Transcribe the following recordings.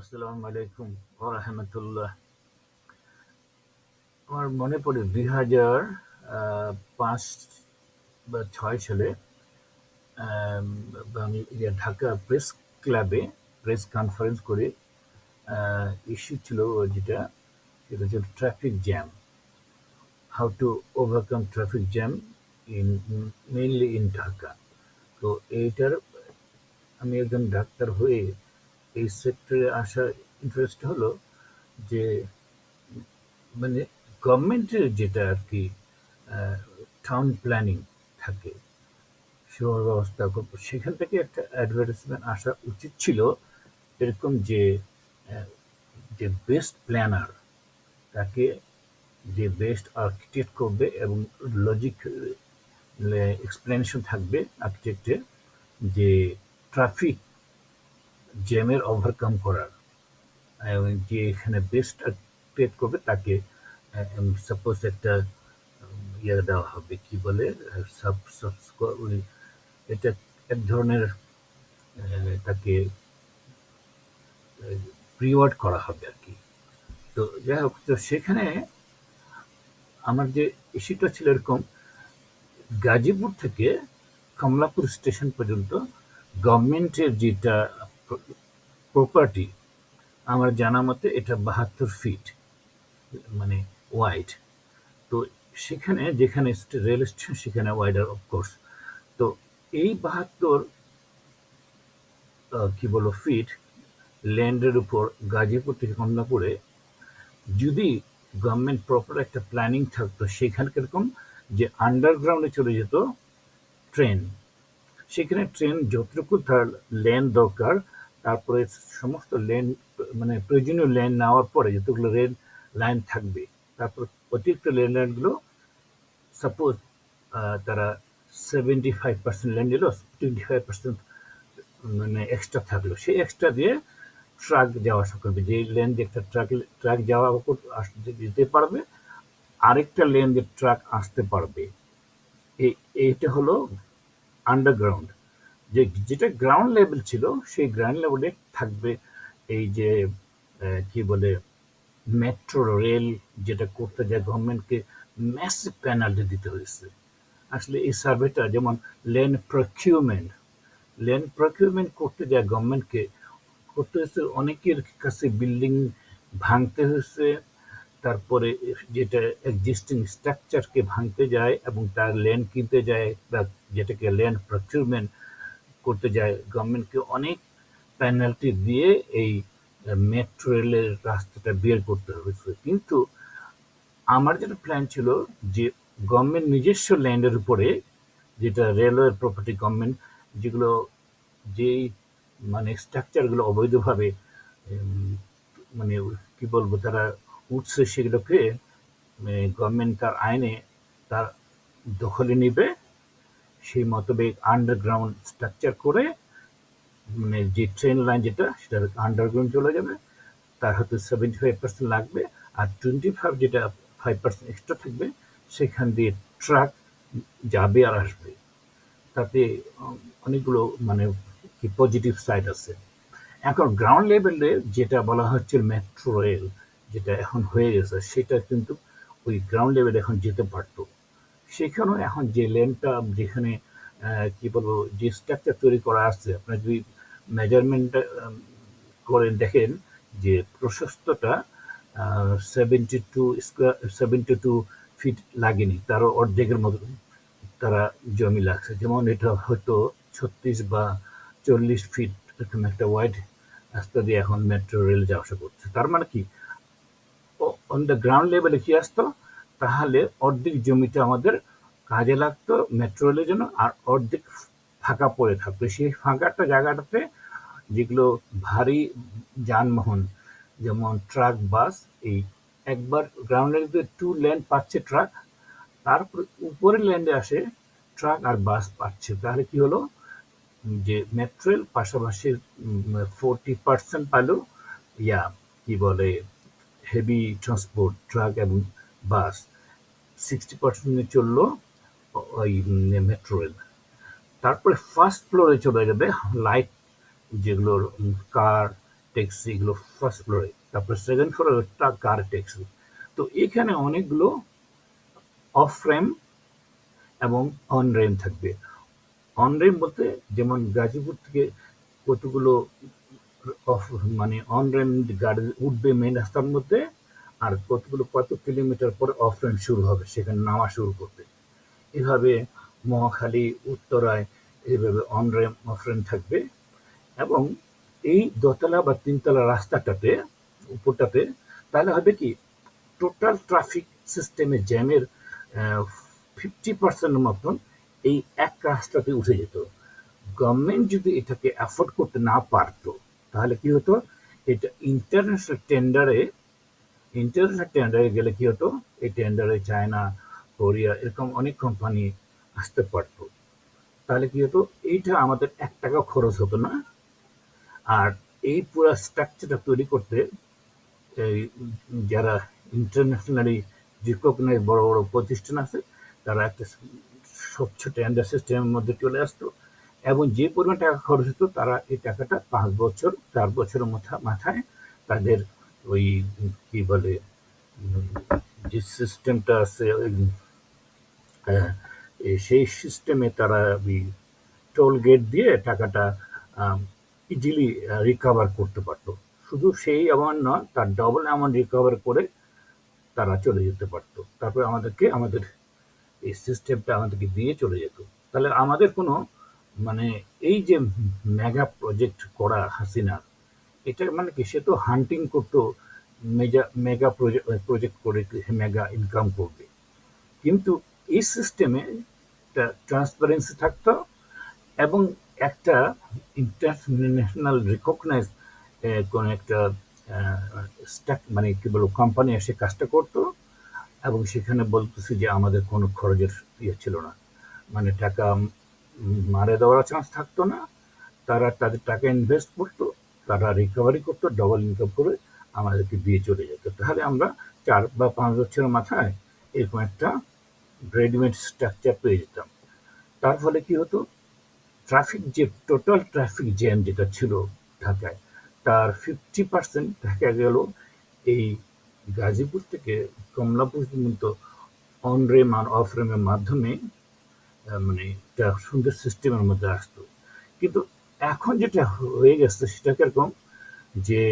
আসসালামু আলাইকুম রাহমাতুল্লাহ। আমার মনে পড়ে ২০০০ আ ৫ বা ৬ সালে, আম ঢাকা প্রেস ক্লাবে প্রেস কনফারেন্স করে ইস্যু ছিল যেটা, সেটা হচ্ছে traffic jam. How to overcome traffic jam in mainly in Dhaka. তো এইটার, আমি একজন ডাক্তার হয়ে এই সেক্টরে আসার ইন্টারেস্ট হলো যে মানে গভর্নমেন্টের যেটা আর কি টাউন প্ল্যানিং থাকে শহর ব্যবস্থা সেখান থেকে একটা অ্যাডভার্টাইজমেন্ট আসা উচিত ছিল, এরকম যে যে বেস্ট প্ল্যানার তাকে যে বেস্ট আর্কিটেক্ট করবে এবং লজিক এক্সপ্লেনেশন থাকবে আর্কিটেক্টের যে ট্রাফিক জ্যামের ওভারকাম করার। যে এখানে বেস্ট ক্রিয়েট করবে তাকে সাপোজ একটা ইয়ে দেওয়া হবে, কি বলে সাব এটা এক ধরনের তাকে রিওয়ার্ড করা হবে আর কি। তো যাই হোক, তো সেখানে আমার যে ইস্যুটা ছিল এরকম, গাজীপুর থেকে কমলাপুর স্টেশন পর্যন্ত গভর্নমেন্টের যেটা প্রপার্টি আমার জানা মতে এটা বাহাত্তর ফিট মানে ওয়াইড তো সেখানে, যেখানে রেল স্টেশন সেখানে ওয়াইডার অফকোর্স তো এই বাহাত্তর কি বলো ফিট ল্যান্ডের উপর গাজীপুর থেকে কমলাপুরে, যদি গভর্নমেন্ট প্রপার একটা প্ল্যানিং থাকতো সেখানে কীরকম যে আন্ডারগ্রাউন্ডে চলে যেত ট্রেন সেখানে ট্রেন যতটুকু তার লেন দরকার তারপরে সমস্ত লেন মানে প্রয়োজনীয় লেন নেওয়ার পরে যতগুলো রেল লাইন থাকবে, তারপর অতিরিক্ত লেন লাইনগুলো সাপোজ তারা সেভেন্টি ফাইভ পার্সেন্ট লেন দিল টোয়েন্টি ফাইভ পার্সেন্ট মানে এক্সট্রা থাকল। সেই এক্সট্রা দিয়ে ট্রাক যাওয়া আসা করবে। যে লেন দিয়ে একটা ট্রাক ট্রাক যাওয়া যেতে পারবে, আরেকটা লেন দিয়ে ট্রাক আসতে পারবে। এই এইটা হলো আন্ডারগ্রাউন্ড যে যেটা গ্রাউন্ড লেভেল ছিল, সেই গ্রাউন্ড লেভেলে থাকবে এই যে কি বলে মেট্রো রেল যেটা করতে যায় গভর্নমেন্টকে ম্যাসিভ পেনাল্টি দিতে হয়েছে। আসলে এই সার্ভেটা যেমন লেন প্রকিউরমেন্ট লেন প্রকিউরমেন্ট করতে যায় গভর্নমেন্টকে করতে হয়েছে অনেকের কাছে বিল্ডিং ভাঙতে হয়েছে, তারপরে যেটা এক্সিস্টিং স্ট্রাকচারকে ভাঙতে যায় এবং তার ল্যান্ড কিনতে যায় বা যেটাকে ল্যান্ড প্রকিউরমেন্ট করতে যায় গভর্নমেন্টকে অনেক পেনাল্টি দিয়ে এই মেট্রো রেলের রাস্তাটা বের করতে হয়েছে কিন্তু আমার যেটা প্ল্যান ছিল যে গভর্নমেন্ট নিজস্ব ল্যান্ডের উপরে যেটা রেলওয়ের প্রপার্টি গভর্নমেন্ট যেগুলো যেই মানে স্ট্রাকচারগুলো অবৈধভাবে মানে কি বলব, তারা উঠছে সেগুলোকে গভর্নমেন্ট তার আইনে তার দখলে নিবে। সেই মোতাবেক আন্ডারগ্রাউন্ড স্ট্রাকচার করে মানে যে ট্রেন লাইন যেটা, সেটা আন্ডারগ্রাউন্ড চলে যাবে। তার হয়তো সেভেন্টি ফাইভ পার্সেন্ট লাগবে আর টোয়েন্টি ফাইভ যেটা ফাইভ পার্সেন্ট এক্সট্রা থাকবে, সেখান দিয়ে ট্রাক যাবে আর আসবে। তাতে অনেকগুলো মানে কি পজিটিভ সাইড আছে। এখন গ্রাউন্ড লেভেলে যেটা বলা হচ্ছে মেট্রো রেল যেটা এখন হয়ে গেছে, সেটা কিন্তু ওই গ্রাউন্ড লেভেলে এখন যেতে পারতো। সেখানেও এখন যে লেনটা যেখানে কি বলব, যে স্ট্রাকচার তৈরি করা আছে আপনার যদি মেজারমেন্ট করে দেখেন যে প্রশস্তটা seventy two square seventy two feet লাগেনি, তারও অর্ধেকের মতো তারা জমি লাগছে। যেমন এটা হয়তো ছত্রিশ বা চল্লিশ ফিট এরকম একটা ওয়াইড রাস্তা দিয়ে এখন মেট্রো রেল যাওয়া আসা করছে। তার মানে কি? অন দ্য গ্রাউন্ড লেভেলে কি আসতো? তাহলে অর্ধেক জমিটা আমাদের কাজে লাগতো মেট্রো রেলের জন্য আর অর্ধেক ফাঁকা পড়ে থাকতো। সেই ফাঁকাটা জায়গাটাতে যেগুলো ভারী যানবাহন, যেমন ট্রাক, বাস, এই একবার গ্রাউন্ড লেভেলে টু লেন পাচ্ছে ট্রাক, তারপর উপরের ল্যান্ডে আসে ট্রাক আর বাস পাচ্ছে। তাহলে কি হলো? যে মেট্রো রেল পাশাপাশি ফোরটি পার্সেন্ট পাইল ইয়া, কি বলে হেভি ট্রান্সপোর্ট ট্রাক এবং বাস। সিক্সটি পার্সেন্ট চলল। মেট্রো রেল তারপরে ফার্স্ট ফ্লোরে চলে যাবে লাইট যেগুলোর কার ট্যাক্সি এগুলো ফার্স্ট ফ্লোরে তারপরে সেকেন্ড ফ্লোরে কার ট্যাক্সি তো এখানে অনেকগুলো অফ র্যাম এবং অন র্যাম থাকবে। অন র্যাম বলতে যেমন গাজীপুর থেকে কতগুলো অফ মানে অন র্যাম গাড়ি উঠবে মেন রাস্তার মধ্যে আর কতগুলো, কত কিলোমিটার পরে অফ র্যাম শুরু হবে, সেখানে নামা শুরু করবে। এভাবে মহাখালী উত্তরায় এভাবে অন র্যাম অফ থাকবে এবং এই দোতলা বা তিনতলা রাস্তাটাতে, উপরটাতে, তাহলে হবে কি টোটাল ট্রাফিক সিস্টেমে জ্যামের ফিফটি পার্সেন্টের মতন এই এক রাস্তাতে উঠে যেত। গভর্নমেন্ট যদি এটাকে অ্যাফোর্ড করতে না পারতো, তাহলে কি হতো? এটা ইন্টারন্যাশনাল টেন্ডারে ইন্টারন্যাশনাল টেন্ডারে গেলে কি হতো? এই টেন্ডারে চায়না কোরিয়া, এরকম অনেক কোম্পানি আসতে পারতো। তাহলে কি হতো? এইটা আমাদের এক টাকা খরচ হতো না। আর এই পুরো স্ট্রাকচারটা তৈরি করতে এই যারা ইন্টারন্যাশনালি রিকগনাইজ বড় বড় প্রতিষ্ঠান আছে, তারা একটা স্বচ্ছ টেন্ডার সিস্টেমের মধ্যে চলে আসতো। এবং যে পরিমাণ টাকা খরচ হতো, তারা এই টাকাটা পাঁচ বছর, চার বছরের মাথা, মাথায় তাদের ওই কি বলে, যে সিস্টেমটা আছে সেই সিস্টেমে তারা ওই টোল গেট দিয়ে টাকাটা ইজিলি রিকভার করতে পারতো। শুধু সেই অ্যামাউন্ট নয়, তার ডবল অ্যামাউন্ট রিকভার করে তারা চলে যেতে পারতো। তারপরে আমাদেরকে, আমাদের এই সিস্টেমটা আমাদেরকে দিয়ে চলে যেত। তাহলে আমাদের কোনো মানে এই যে মেগা প্রজেক্ট করা হাসিনার এটা মানে কি, সে তো হান্টিং করতো মেগা মেগা প্রজেক্ট করে মেগা ইনকাম করবে। কিন্তু এই সিস্টেমে একটা ট্রান্সপারেন্সি থাকতো এবং একটা ইন্টারন্যাশনাল রিকগনাইজ কোনো একটা মানে কি বলব কোম্পানি এসে কাজটা করতো এবং সেখানে বলতেছে যে আমাদের কোনো খরচের ইয়ে ছিল না। মানে টাকা মারে দেওয়ার চান্স থাকতো না। তারা তাদের টাকা ইনভেস্ট করতো, তারা রিকভারি করতো ডবল ইনকাম করে আমাদেরকে দিয়ে চলে যেত। তাহলে আমরা চার বা পাঁচ বছরের মাথায় এরকম একটা রেডিমেড স্ট্রাকচার পেয়ে যেতাম। তার ফলে কি হতো? ট্রাফিক যে টোটাল ট্রাফিক জ্যাম যেটা ছিল ঢাকায়, তার ফিফটি পার্সেন্ট দেখা গেল এই গাজীপুর থেকে কমলাপুর পর্যন্ত অন রেম আর অফ রেমের মাধ্যমে মানে একটা সুন্দর সিস্টেমের মধ্যে আসতো। কিন্তু এখন যেটা হয়ে গেছে সেটা কীরকম যে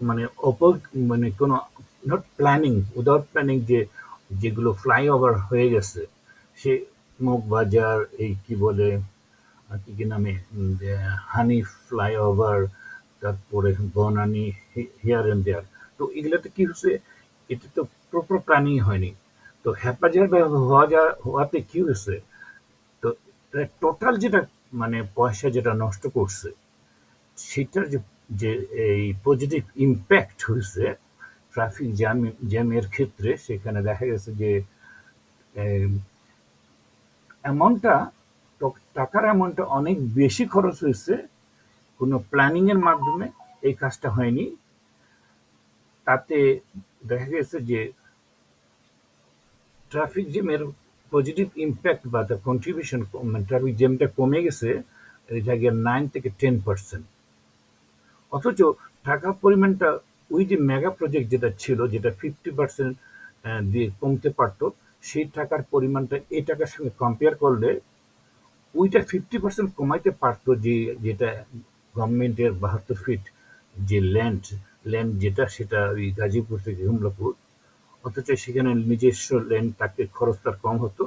মানে অপ মানে কোনো নট প্ল্যানিং উইদাউট প্ল্যানিং যে যেগুলো ফ্লাইওভার হয়ে গেছে, সে মুখ বাজার, এই কি বলে কি কি নামে হানি ফ্লাইওভার তারপরে বনানি হিয়ার অ্যান্ড দেয়ার তো এগুলোতে কি হচ্ছে এটা তো প্রপার প্ল্যানিং হয়নি। তো হ্যাপাজার হওয়া যা, হওয়াতে কি হয়েছে, তো টোটাল যেটা মানে পয়সা যেটা নষ্ট করছে, সেটার যে এই পজিটিভ ইম্প্যাক্ট হয়েছে ট্রাফিক জ্যাম জ্যামের ক্ষেত্রে সেখানে দেখা গেছে যে অ্যামাউন্টটা টাকার অ্যামাউন্টটা অনেক বেশি খরচ হয়েছে, কোনো প্ল্যানিংয়ের মাধ্যমে এই কাজটা হয়নি। তাতে দেখা গেছে যে, ট্রাফিক জ্যামের পজিটিভ ইম্প্যাক্ট বা তার কন্ট্রিবিউশন মানে ট্রাফিক জ্যামটা কমে গেছে জায়গায় নাইন থেকে টেন পার্সেন্ট অথচ টাকার পরিমাণটা ওই যে মেগা প্রজেক্ট যেটা ছিল, যেটা ফিফটি পার্সেন্ট দিয়ে কমতে পারতো, সেই টাকার পরিমাণটা এই টাকার সঙ্গে কম্পেয়ার করলে, ওইটা ফিফটি পার্সেন্ট কমাইতে পারতো যে, যেটা গভর্নমেন্টের বাহাত্তর ফিট যে ল্যান্ড ল্যান্ড যেটা সেটা ওই গাজীপুর থেকে হুমলাপুর, অথচ সেখানে নিজস্ব ল্যান্ড তাকে খরচ তার কম হতো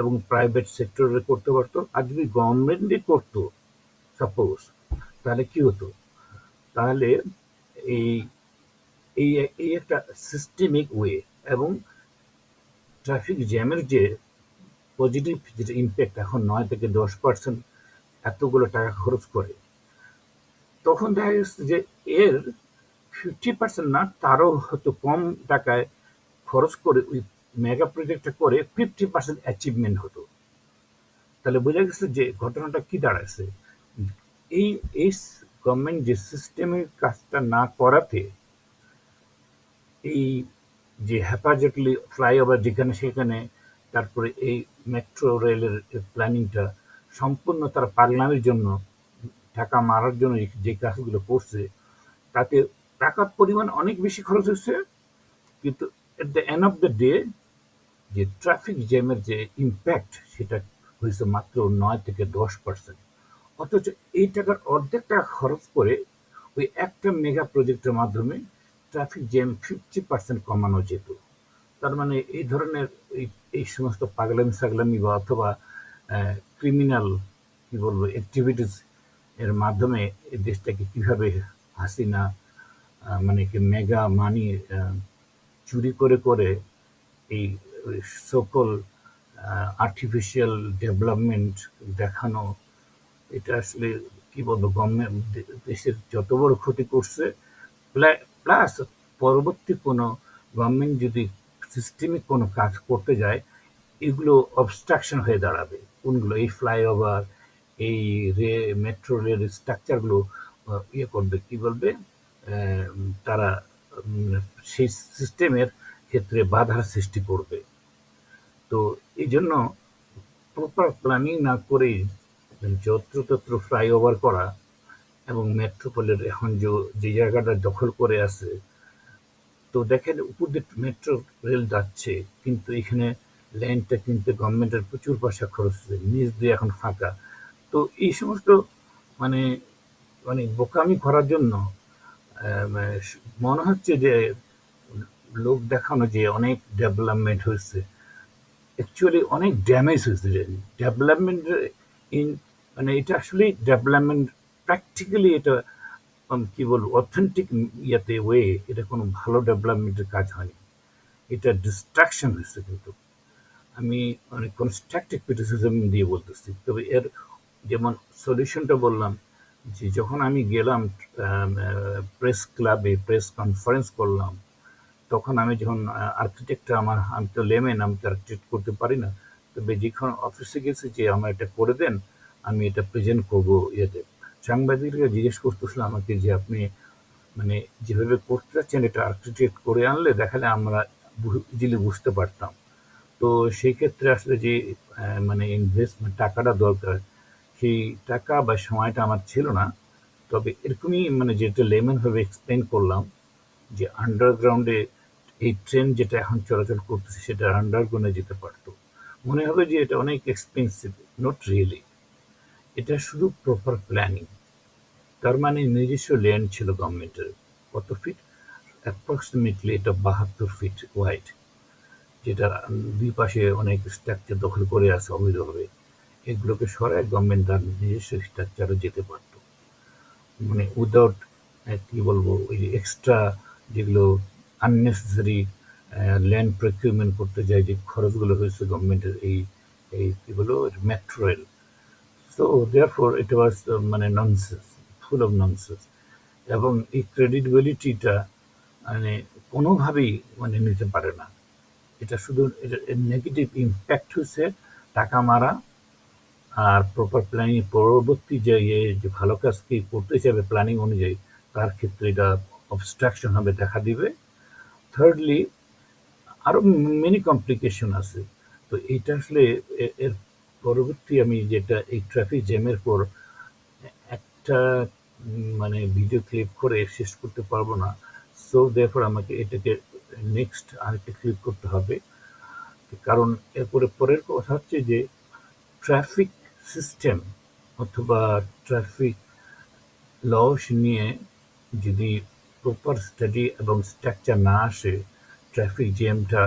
এবং প্রাইভেট সেক্টরে করতে পারতো। আর যদি গভর্নমেন্টই করতো সাপোজ তাহলে কি হতো? তাহলে এই এই এই একটা সিস্টেমিক ওয়ে এবং ট্রাফিক জ্যামের যে পজিটিভ যেটা ইম্প্যাক্ট এখন নয় থেকে দশ পার্সেন্ট এতগুলো টাকা খরচ করে, তখন দেখা গেছে যে এর ফিফটি পার্সেন্ট না, তারও হয়তো কম টাকায় খরচ করে ওই মেগা প্রজেক্টটা করে ফিফটি পার্সেন্ট অ্যাচিভমেন্ট হতো। তাহলে বোঝা গেছে যে ঘটনাটা কি দাঁড়াচ্ছে এই এই গভর্নমেন্ট যে সিস্টেমের কাজটা না করাতে এই যে হ্যাপাজেটলি ফ্লাইওভার যেখানে সেখানে, তারপরে এই মেট্রো রেলের প্ল্যানিংটা সম্পূর্ণ তারা পাগলামের জন্য টাকা মারার জন্য যে কাজগুলো করছে, তাতে টাকার পরিমাণ অনেক বেশি খরচ হচ্ছে। কিন্তু at the end of the day যে ট্রাফিক জ্যামের যে ইম্প্যাক্ট সেটা হয়েছে মাত্র নয় থেকে দশ পার্সেন্ট অথচ এই টাকার অর্ধেক টাকা খরচ করে ওই একটা মেগা প্রজেক্টের মাধ্যমে ট্রাফিক জ্যাম ফিফটি পার্সেন্ট কমানো যেত। তার মানে এই ধরনের এই এই সমস্ত পাগলামি সাগলামি বা অথবা ক্রিমিনাল কি বলব অ্যাক্টিভিটিস এর মাধ্যমে এই দেশটাকে কীভাবে হাসিনা মানে কি মেগা মানি চুরি করে করে এই সকল আর্টিফিশিয়াল ডেভেলপমেন্ট দেখানো, এটা আসলে কি বলব, গভর্নমেন্ট দেশের যত বড় ক্ষতি করছে প্লাস পরবর্তী কোনো গভর্নমেন্ট যদি সিস্টেমিক কোনো কাজ করতে যায়, এগুলো অবস্ট্রাকশন হয়ে দাঁড়াবে। কোনগুলো? এই ফ্লাইওভার এই রে মেট্রো রেল স্ট্রাকচারগুলো ইয়ে করবে, কী বলবে? তারা সেই সিস্টেমের ক্ষেত্রে বাধার সৃষ্টি করবে। তো এই জন্য প্রপার প্ল্যানিং না করেই যত্রতত্র ফ্লাইওভার করা এবং মেট্রোপোলের এখন যে যে জায়গাটা দখল করে আছে, তো দেখেন উপর দিয়ে মেট্রো রেল যাচ্ছে, কিন্তু এখানে ল্যান্ডটা কিনতে গভর্নমেন্টের প্রচুর পয়সা খরচ হচ্ছে নিজ দিয়ে এখন ফাঁকা। তো এই সমস্ত মানে মানে বোকামি করার জন্য মানে মনে হচ্ছে যে লোক দেখানো যে অনেক ডেভেলপমেন্ট হয়েছে অ্যাকচুয়ালি অনেক ড্যামেজ হয়েছে ডেভেলপমেন্ট ইন মানে এটা আসলে ডেভেলপমেন্ট প্র্যাকটিক্যালি এটা কি বলব অথেন্টিক ইয়েতে ওয়ে এটা কোনো ভালো ডেভেলপমেন্টের কাজ হয়নি। এটা ডিস্ট্রাকশন হয়েছে কিন্তু। আমি মানে কনস্ট্রাকটিভ ক্রিটিসিজম দিয়ে বলতেছি। তবে এর যেমন সলিউশনটা বললাম, যে যখন আমি গেলাম প্রেস ক্লাবে প্রেস কনফারেন্স করলাম, তখন আমি যখন আর্কিটেক্টটা আমার, আমি তো লেমেন আমি তো আর্কিটেক্ট করতে পারি না। তবে যখন অফিসে গেছি যে, আমার এটা করে দেন, আমি এটা প্রেজেন্ট করব ইয়েতে। সাংবাদিকরা জিজ্ঞেস করতেছিল আমাকে যে আপনি মানে যেভাবে করতে চাচ্ছেন এটা আর্কিটেক্ট করে আনলে দেখালে আমরা ইজিলি বুঝতে পারতাম। তো সেই ক্ষেত্রে আসলে যে মানে ইনভেস্টমেন্ট টাকাটা দরকার, সেই টাকা বা সময়টা আমার ছিল না। তবে এরকমই মানে যেটা লেমন ভাবে এক্সপ্লেন করলাম যে আন্ডারগ্রাউন্ডে এই ট্রেন যেটা এখন চলাচল করতেছে সেটা আন্ডারগ্রাউন্ডে যেতে পারতো। মনে হবে যে এটা অনেক এক্সপেন্সিভ নট রিয়েলি এটা শুধু প্রপার প্ল্যানিং তার মানে নিজস্ব ল্যান্ড ছিল গভর্নমেন্টের। কত ফিট অ্যাপ্রক্সিমেটলি এটা বাহাত্তর ফিট ওয়াইড যেটা দুই পাশে অনেক স্ট্রাকচার দখল করে আছে অবৈধভাবে। এগুলোকে সরায় গভর্নমেন্ট তার নিজস্ব স্ট্রাকচারে যেতে পারত। মানে উইদাউট কি বলব, ওই যে এক্সট্রা যেগুলো আননেসেসারি ল্যান্ড প্রকিউরমেন্ট করতে যায়, যে খরচগুলো হয়েছে গভর্নমেন্টের এই এই কি বলব metro rail so therefore it was মানে ননসেন্স ফুল অফ ননসেন্স এবং এই ক্রেডিবিলিটিটা মানে কোনোভাবেই মানে নিতে পারে না। এটা শুধু, এটা নেগেটিভ ইম্প্যাক্ট হচ্ছে টাকা মারা আর প্রপার প্ল্যানিং পরবর্তী যে ইয়ে যে ভালো কাজ কি করতে চাইবে প্ল্যানিং অনুযায়ী, তার ক্ষেত্রে এটা অবস্ট্রাকশন হবে, দেখা দিবে। থার্ডলি আরও মেনি কমপ্লিকেশন আছে। তো এইটা আসলে এর পরবর্তী আমি যেটা, এই ট্রাফিক জ্যামের পর, একটা মানে ভিডিও ক্লিপ করে শেষ করতে পারব না। সো দেরপর আমাকে এটাকে নেক্সট আরেকটা ক্লিপ করতে হবে। কারণ এরপরে পরের কথা হচ্ছে যে ট্রাফিক সিস্টেম অথবা ট্রাফিক লস নিয়ে যদি প্রপার স্টাডি এবং স্ট্রাকচার না আসে ট্রাফিক জ্যামটা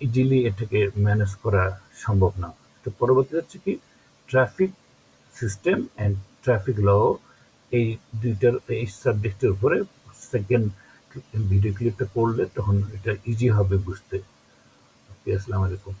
ইজিলি এটাকে ম্যানেজ করা সম্ভব না। তো পরবর্তী হচ্ছে কি traffic system and traffic law এই দুইটার এই সাবজেক্টের উপরে সেকেন্ড ভিডিও ক্লিপটা করলে তখন এটা ইজি হবে বুঝতে। আসসালামু আলাইকুম।